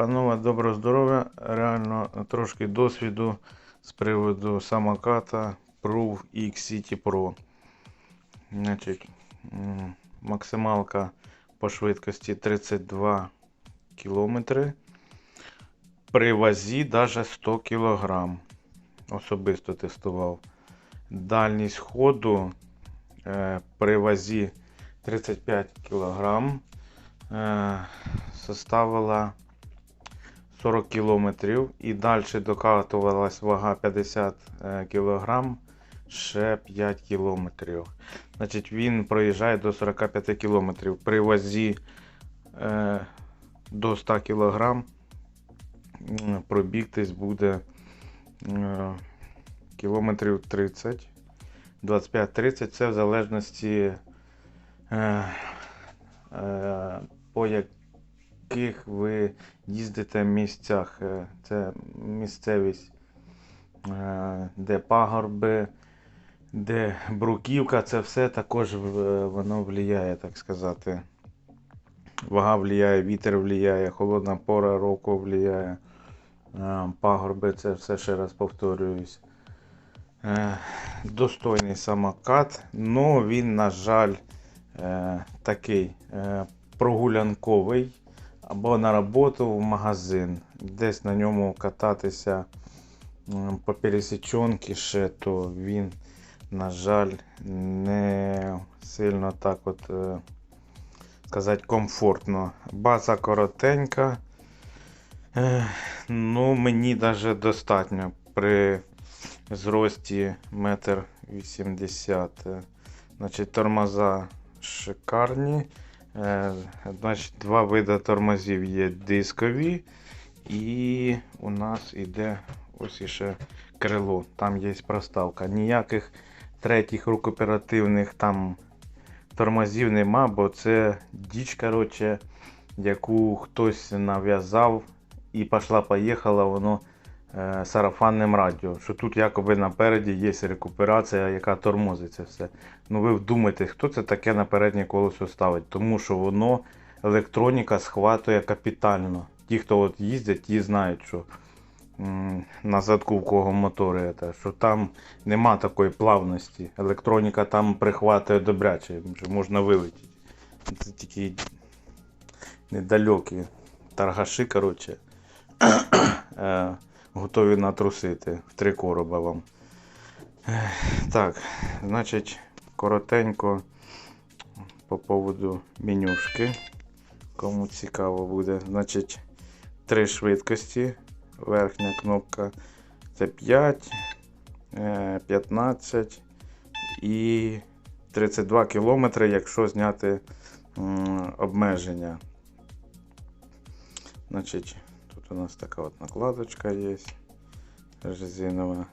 Панове, доброго здоров'я. Реально трошки досвіду з приводу самоката Proof X City Pro. Значить, максималка по швидкості 32 км. При вазі навіть 100 кг. Особисто тестував. Дальність ходу е, при вазі 35 кг е, составила 40 кілометрів і далі докатувалась вага 50 е, кг ще 5 кілометрів. Значить, він проїжджає до 45 кілометрів. При вазі е, до 100 кг пробігтись буде е, кілометрів 30. 25-30 це в залежності е, е, по яких ви їздите місцях. Е, Це місцевість, е, де пагорби, де бруківка, це все також воно впливає, так сказати. Вага впливає, вітер впливає, холодна пора року впливає. Е, Пагорби, це все ще раз повторююсь. Е, Достойний самокат, але він, на жаль, е, такий е, прогулянковий або на роботу в магазин. Десь на ньому кататися м, по пересічонки ще, то він, на жаль, не сильно так от е, сказати комфортно. База коротенька. Е, Ну, мені навіть достатньо при зрості метр вісімдесят. Е, Значить, тормоза шикарні. Е, Значить, два види тормозів є дискові. І у нас іде ось іще крило. Там є проставка. Ніяких третіх рукоперативних там тормозів нема, бо це діч, коротше, яку хтось нав'язав і пішла-поїхала воно е, сарафанним радіо. Що тут якоби напереді є рекуперація, яка тормозить це все. Ну ви вдумайтесь, хто це таке на переднє колесо ставить, тому що воно електроніка схватує капітально. Ті, хто от їздять, ті знають, що на задку в кого мотори, що там нема такої плавності. Електроніка там прихватує добряче, що можна вилетіти. Це такі недалекі торгаші, коротше, е, готові натрусити в три короба вам. Так, значить, коротенько по поводу менюшки. Кому цікаво буде. Значить, три швидкості. Верхня кнопка це 5, е, 15 і 32 км, якщо зняти обмеження. Значить, у нас така от накладочка є резинова.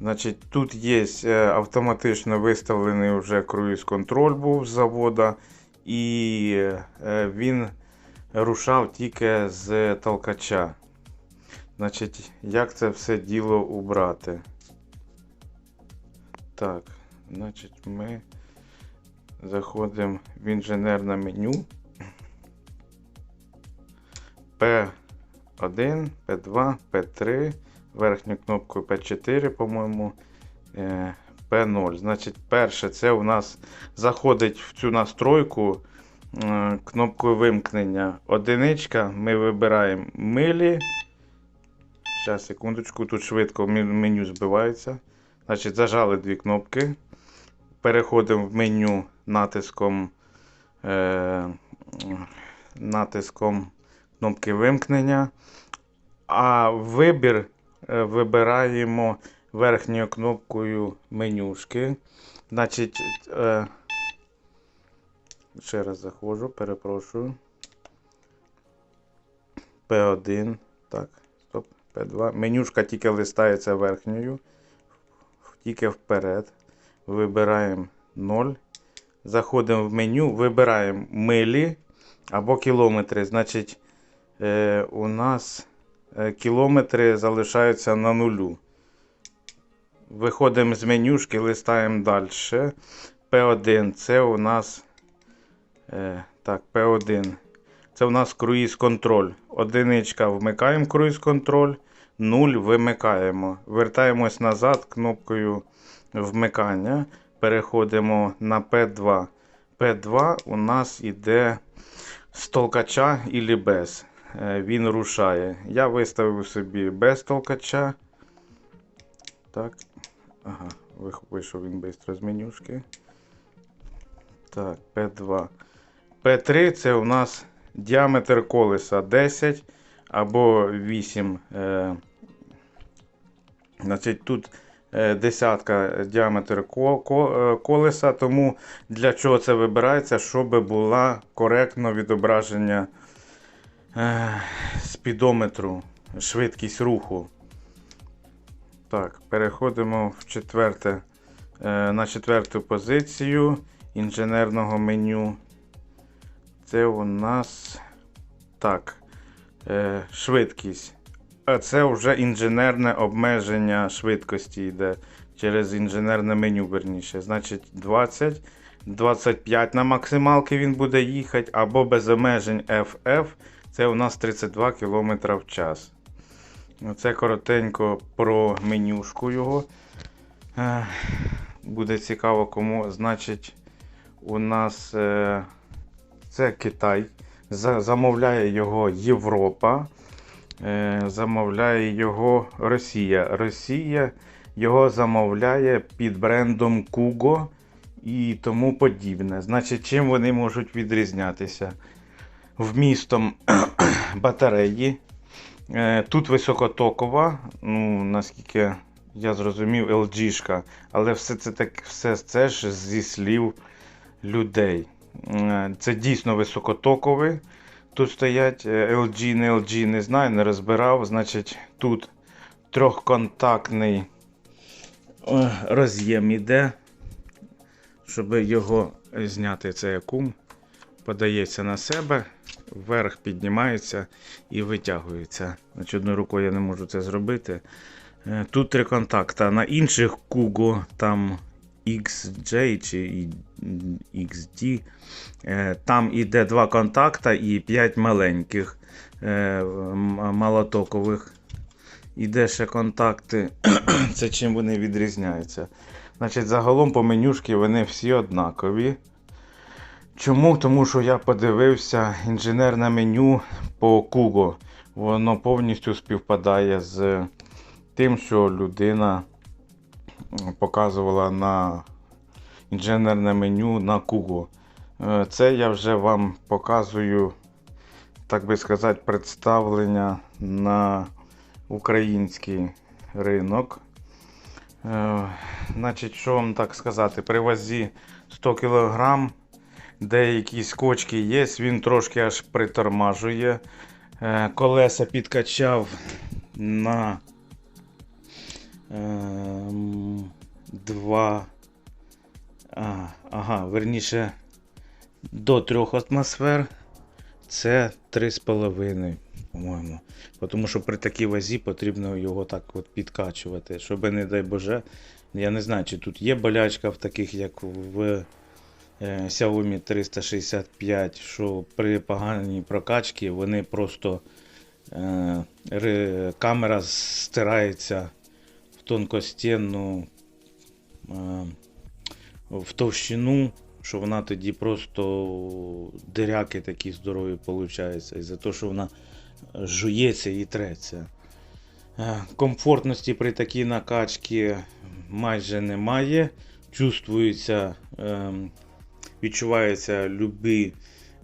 Значить, тут є е, автоматично виставлений вже круїз-контроль був з завода, і е, він рушав тільки з толкача. Значить, як це все діло убрати? Так, значить, ми заходимо в інженерне меню. P1, P2, P3, верхню кнопку P4, по-моєму, е, P0. Значить, перше, це у нас заходить в цю настройку е, кнопкою вимкнення. Одиничка. Ми вибираємо милі. Зараз, секундочку, тут швидко меню збивається. Значить, зажали дві кнопки. Переходимо в меню натиском, е, натиском кнопки вимкнення. А вибір е, вибираємо верхньою кнопкою менюшки. Значить, е, ще раз заходжу, перепрошую. P1. Так, стоп, P2. Менюшка тільки листається верхньою. Тільки вперед. Вибираємо 0. Заходимо в меню, вибираємо милі або кілометри. Значить, у нас е, кілометри залишаються на нулю. Виходимо з менюшки, листаємо далі. P1 це у нас. Е, так, P1. Це у нас круїз контроль. Одиничка вмикаємо круїз контроль, 0 вимикаємо. Вертаємось назад кнопкою вмикання. Переходимо на P2. P2 у нас іде з толкача і без. Е, Він рушає. Я виставив собі без толкача. Так. Ага, вийшов він швидко з менюшки. Так, P2. P3 це у нас діаметр колеса 10 або 8. Е, значить, тут е, десятка діаметр е, колеса, тому для чого це вибирається, щоб була коректно відображення спідометру, швидкість руху. Так, переходимо в четверте, е, на четверту позицію інженерного меню. Це у нас так, е, швидкість. А це вже інженерне обмеження швидкості йде через інженерне меню, верніше. Значить, 20, 25 на максималки він буде їхати, або без обмежень FF. Це у нас 32 км в час. Оце коротенько про менюшку його. Е, Буде цікаво кому. Значить, у нас е, це Китай. Замовляє його Європа. Е, Замовляє його Росія. Росія його замовляє під брендом Kugo і тому подібне. Значить, чим вони можуть відрізнятися? Вмістом батареї. Е, Тут високотокова, ну, наскільки я зрозумів, LG-шка, але все це так, все це ж зі слів людей. Е, Це дійсно високотоковий. Тут стоять е, LG, не LG, не знаю, не розбирав. Значить, тут трьохконтактний е, роз'єм іде, щоб його зняти цей акум. Подається на себе, вверх піднімається і витягується. Значить, одною рукою я не можу це зробити. Е, Тут три контакта. На інших Kugo там XJ чи XD. Е, Там іде два контакта і 5 маленьких е, малотокових. Іде ще контакти. Це чим вони відрізняються. Значить, загалом по менюшки вони всі однакові. Чому? Тому що я подивився інженерне меню по Kugo. Воно повністю співпадає з тим, що людина показувала на інженерне меню на Kugo. Е, Це я вже вам показую, так би сказати, представлення на український ринок. Е, Значить, що вам так сказати? При вазі 100 кг деякі скочки є, він трошки аж притормажує. Е, Колеса підкачав на ем, 2. А, ага, верніше до 3 атмосфер. Це 3,5, по-моєму. Тому що при такій вазі потрібно його так от підкачувати. Щоб, не дай Боже, я не знаю, чи тут є болячка в таких, як в е, Xiaomi 365, що при поганій прокачці вони просто е, камера стирається в тонкостінну е, в товщину, що вона тоді просто диряки такі здорові виходять, із-за того, що вона жується і треться. Е, Комфортності при такій накачці майже немає. Чувствується, ем, відчуваються любі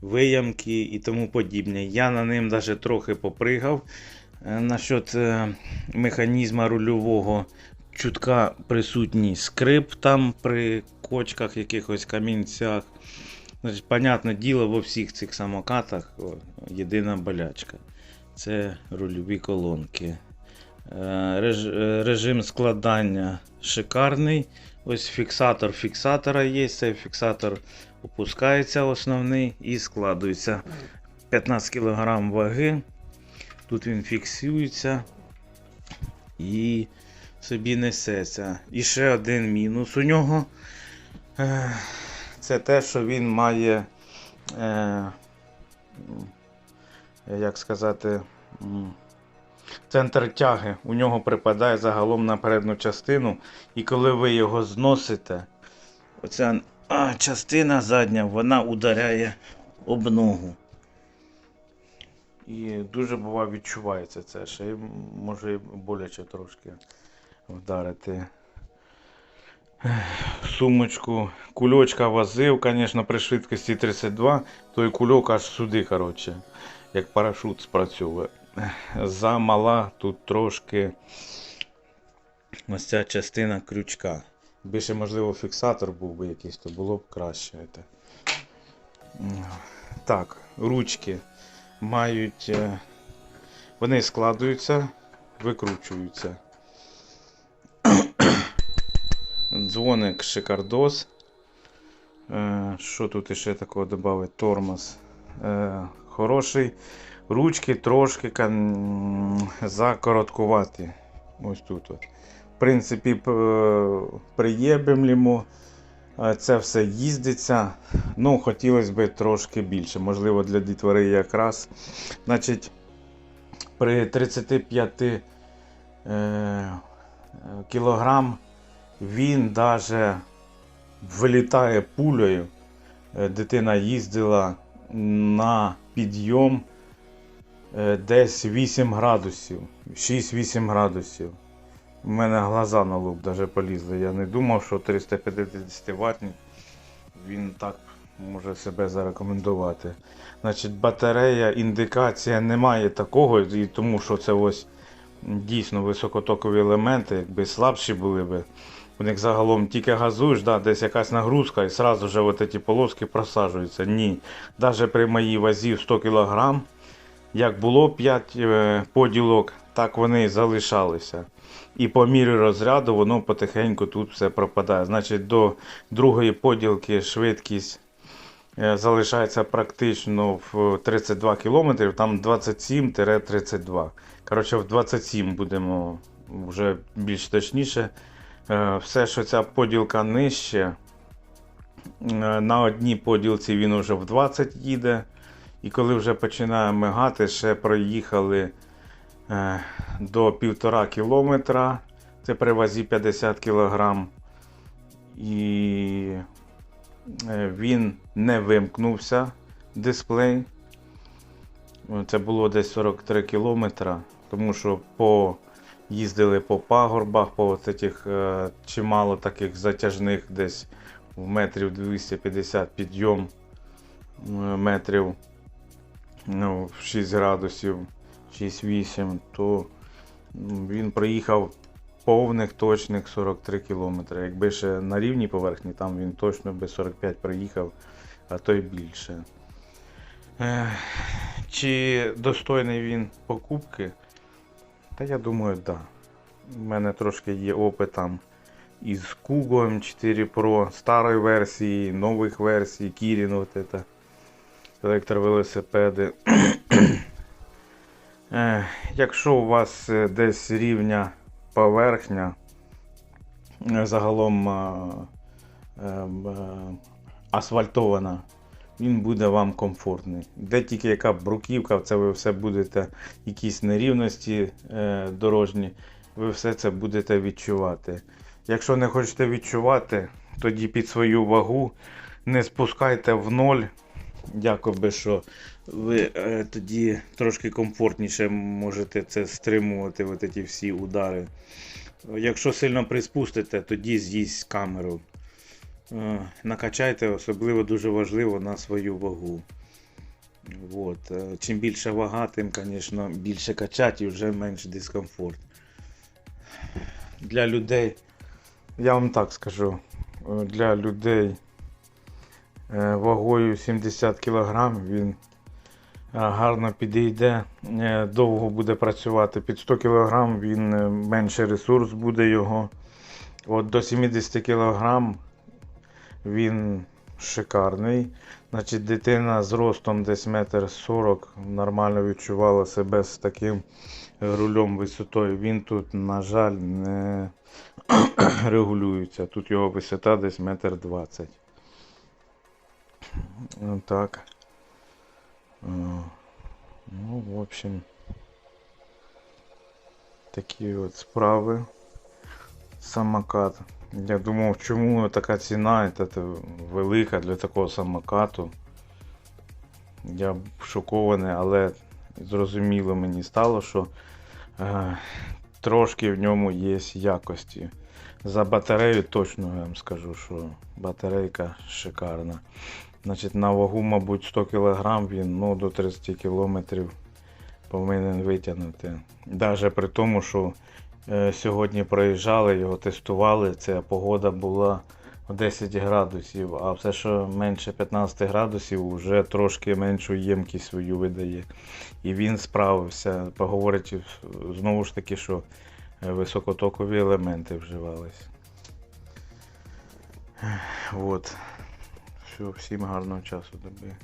виямки і тому подібне. Я на ним навіть трохи попригав. Е, Насчет е, механізму рульового чутка присутній скрип там при кочках, якихось камінцях. Значить, понятне діло, во всіх цих самокатах єдина болячка. Це рульові колонки. Е, Режим складання шикарний. Ось фіксатор фіксатора є. Цей фіксатор опускається основний і складується. 15 кг ваги. Тут він фіксується і собі несеться. І ще один мінус у нього. Е, Це те, що він має е, як сказати, центр тяги у нього припадає загалом на передню частину. І коли ви його зносите, оця а, частина задня, вона ударяє об ногу. І дуже буває відчувається це, ще може боляче трошки вдарити. Сумочку, кульочка возив, звісно, при швидкості 32, той кульок аж сюди, коротше, як парашут спрацьовує. Замала тут трошки ось ця частина крючка. Ще, можливо, фіксатор був би якийсь, то було б краще. Так, ручки мають. е, Вони складуються, викручуються. Дзвоник шикардос. Е, Що тут іще такого додати? Тормоз. Е, Хороший. Ручки трошки закороткуваті. Ось тут. От. В принципі, приємлемо. Це все їздиться. Ну, хотілося б трошки більше. Можливо, для дітвори якраз. Значить, при 35 е, кілограм він даже вилітає пулею. Е, Дитина їздила на підйом десь 8 градусів, 6-8 градусів. У мене глаза на лоб даже полізли. Я не думав, що 350 ватник він так може себе зарекомендувати. Значить, батарея, індикація немає такого, і тому що це ось дійсно високотокові елементи, якби слабші були би. У них загалом тільки газуєш, да, десь якась нагрузка, і одразу вже ці полоски просаджуються. Ні. Навіть при моїй вазі в 100 кг, як було 5 поділок, так вони залишалися. І по мірі розряду воно потихеньку тут все пропадає. Значить, до другої поділки швидкість е, залишається практично в 32 км, там 27-32. Коротше, в 27 будемо вже більш точніше. Е, Все, що ця поділка нижче, е, на одній поділці він вже в 20 їде. І коли вже починає мигати, ще проїхали е, до півтора кілометра. Це при вазі 50 кг. І е, він не вимкнувся дисплей. Це було десь 43 кілометра, тому що по, їздили по пагорбах, по цих, е, чимало таких затяжних, десь в метрів 250 підйом метрів ну, в 6 градусів, 6-8, то він проїхав повних точних 43 кілометри. Якби ще на рівній поверхні, там він точно би 45 проїхав, а то й більше. Чи достойний він покупки? Та я думаю, так. Да. У мене трошки є опит там із Kugo M4 Pro, старої версії, нових версій, Kirin, от это, електровелосипеди. Якщо у вас е, десь рівня поверхня, е, загалом е, асфальтована, він буде вам комфортний. Де тільки яка бруківка, це ви все будете, якісь нерівності дорожні, ви все це будете відчувати. Якщо не хочете відчувати, тоді під свою вагу не спускайте в ноль. Якоби що ви е, тоді трошки комфортніше можете це стримувати, от ці всі удари. Якщо сильно приспустите, тоді з'їсть камеру. Е, накачайте, особливо дуже важливо на свою вагу. От. е, Чим більше вага, тим, звісно, більше качати і вже менш дискомфорт. Для людей, я вам так скажу, е, для людей вагою 70 кг він е, гарно підійде, е, довго буде працювати. Під 100 кг він е, менше ресурс буде його. От до 70 кг він шикарний. Значить, дитина з ростом десь метр сорок нормально відчувала себе з таким рулем висотою. Він тут, на жаль, не регулюється. Тут його висота десь метр двадцять. Так. Ну, в общем, такі от справи. Самокат. Я думав, чому така ціна велика для такого самокату. Я шокований, але зрозуміло мені стало, що е, трошки в ньому є якості. За батарею точно я вам скажу, що батарейка шикарна. Значить, на вагу, мабуть, 100 кг він ну, до 30 км повинен витягнути. Навіть при тому, що е, сьогодні проїжджали, його тестували, ця погода була 10 градусів, а все, що менше 15 градусів, вже трошки меншу ємкість свою видає. І він справився. Поговорить знову ж таки, що е, високотокові елементи вживались. От. Все, всім гарного часу доби.